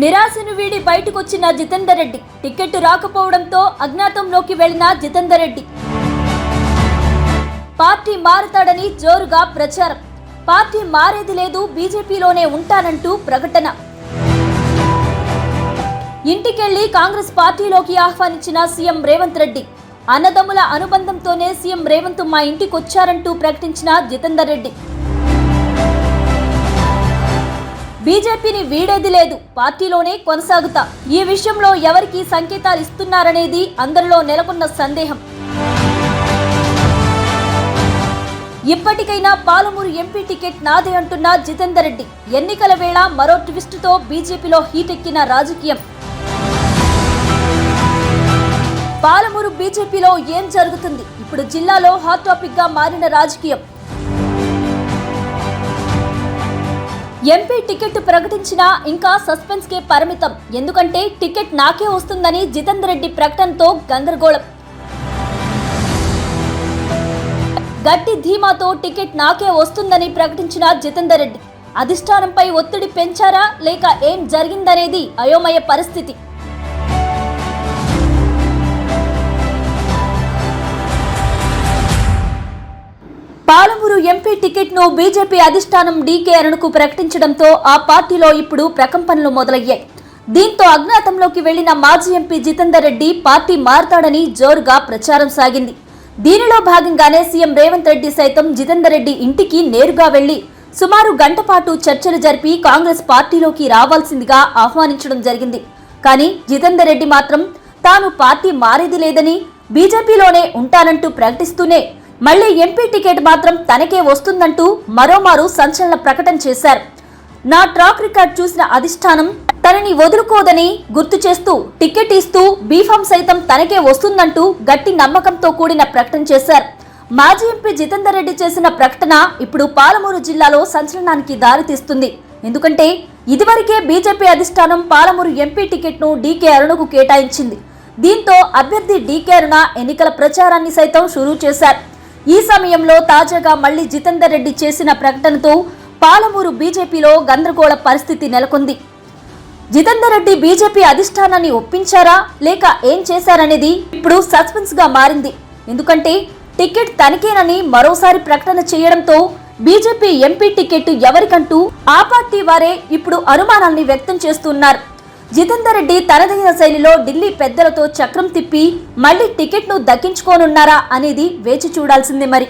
నిరాశను వీడి బయటకొచ్చిన జితేందర్ రెడ్డి. టికెట్ రాకపోవడంతో అజ్ఞాతంలోకి వెళ్ళిన జితేందర్ రెడ్డి. పార్టీ మారుతాడని జోరుగా ప్రచారం. పార్టీ మారేది లేదు బీజేపీలోనే ఉంటానంటూ ప్రకటన. ఇంటికెళ్ళి కాంగ్రెస్ పార్టీలోకి ఆహ్వానించిన సీఎం రేవంత్ రెడ్డి. అన్నదమ్ముల అనుబంధంతోనే సీఎం రేవంత్ మా ఇంటికొచ్చారంటూ ప్రకటించిన జితేందర్ రెడ్డి. బీజేపీని వీడేది లేదు. పార్టీలోనే కొనసాగుతా. ఈ విషయంలో ఎవరికి సంకేతాలు ఇస్తున్నారనేది అందరిలో నెలకొన్న సందేహం. ఇప్పటికైనా పాలమూరు ఎంపీ టికెట్ నాదే అంటున్న జితేందర్ రెడ్డి. ఎన్నికల వేళ మరో ట్విస్టుతో బీజేపీలో హీటెక్కిన రాజకీయం. పాలమూరు బీజేపీలో ఏం జరుగుతుంది? ఇప్పుడు జిల్లాలో హాట్ టాపిక్గా మారిన రాజకీయం. ఎంపీ టికెట్ ప్రకటించినా ఇంకా సస్పెన్స్ కే పరిమితం. ఎందుకంటే టికెట్ నాకే వస్తుందని జితేందర్ రెడ్డి ప్రకటనతో గందరగోళం. గట్టి ధీమాతో టికెట్ నాకే వస్తుందని ప్రకటించిన జితేందర్ రెడ్డి అధిష్టానంపై ఒత్తిడి పెంచారా లేక ఏం జరిగిందనేది అయోమయ పరిస్థితి. పాలమూరు ఎంపీ టికెట్ను బీజేపీ అధిష్టానం డీకే అరుణ్కు ప్రకటించడంతో ఆ పార్టీలో ఇప్పుడు ప్రకంపనలు మొదలయ్యాయి. దీంతో అజ్ఞాతంలోకి వెళ్ళిన మాజీ ఎంపీ జితేందర్ రెడ్డి పార్టీ మారతాడని జోరుగా ప్రచారం సాగింది. దీనిలో భాగంగానే సీఎం రేవంత్ రెడ్డి సైతం జితేందర్ రెడ్డి ఇంటికి నేరుగా వెళ్ళి సుమారు గంట పాటు చర్చలు జరిపి కాంగ్రెస్ పార్టీలోకి రావాల్సిందిగా ఆహ్వానించడం జరిగింది. కానీ జితేందర్ రెడ్డి మాత్రం తాను పార్టీ మారేది లేదని బీజేపీలోనే ఉంటానంటూ ప్రకటిస్తూనే మళ్ళీ ఎంపీ టికెట్ మాత్రం తనకే వస్తుందంటూ మరోమారు సంచలన ప్రకటన చేశారు. నా ట్రాక్ రికార్డ్ చూసిన అధిష్టానం తనని వదులుకోదని గుర్తు చేస్తూ టికెట్ ఇస్తూ బీఫామ్ సైతం తనకే వస్తుందంటూ గట్టి నమ్మకంతో కూడిన ప్రకటన చేశారు. మాజీ ఎంపీ జితేందర్ రెడ్డి చేసిన ప్రకటన ఇప్పుడు పాలమూరు జిల్లాలో సంచలనానికి దారితీస్తుంది ఎందుకంటే ఇదివరకే బీజేపీ అధిష్టానం పాలమూరు ఎంపీ టికెట్ను డీకే అరుణకు కేటాయించింది. దీంతో అభ్యర్థి డీకే అరుణ ఎన్నికల ప్రచారాన్ని సైతం షురూ చేశారు. ఈ సమయంలో తాజాగా మళ్ళీ జితేందర్ రెడ్డి చేసిన ప్రకటనతో పాలమూరు బీజేపీలో గందరగోళ పరిస్థితి నెలకొంది. జితేందర్ రెడ్డి బీజేపీ అధిష్టానాన్ని ఒప్పించారా? లేక ఏం చేశారనేది ఇప్పుడు సస్పెన్స్గా మారింది. ఎందుకంటే టికెట్ తనకేనని మరోసారి ప్రకటన చేయడంతో బీజేపీ ఎంపీ టికెట్ ఎవరికంటూ ఆ పార్టీ వారే ఇప్పుడు అనుమానాన్ని వ్యక్తం చేస్తున్నారు. జితేందర్ రెడ్డి తనదైన శైలిలో ఢిల్లీ పెద్దలతో చక్రం తిప్పి మళ్ళీ టికెట్ను దక్కించుకోనున్నారా అనేది వేచి చూడాల్సిందే మరి.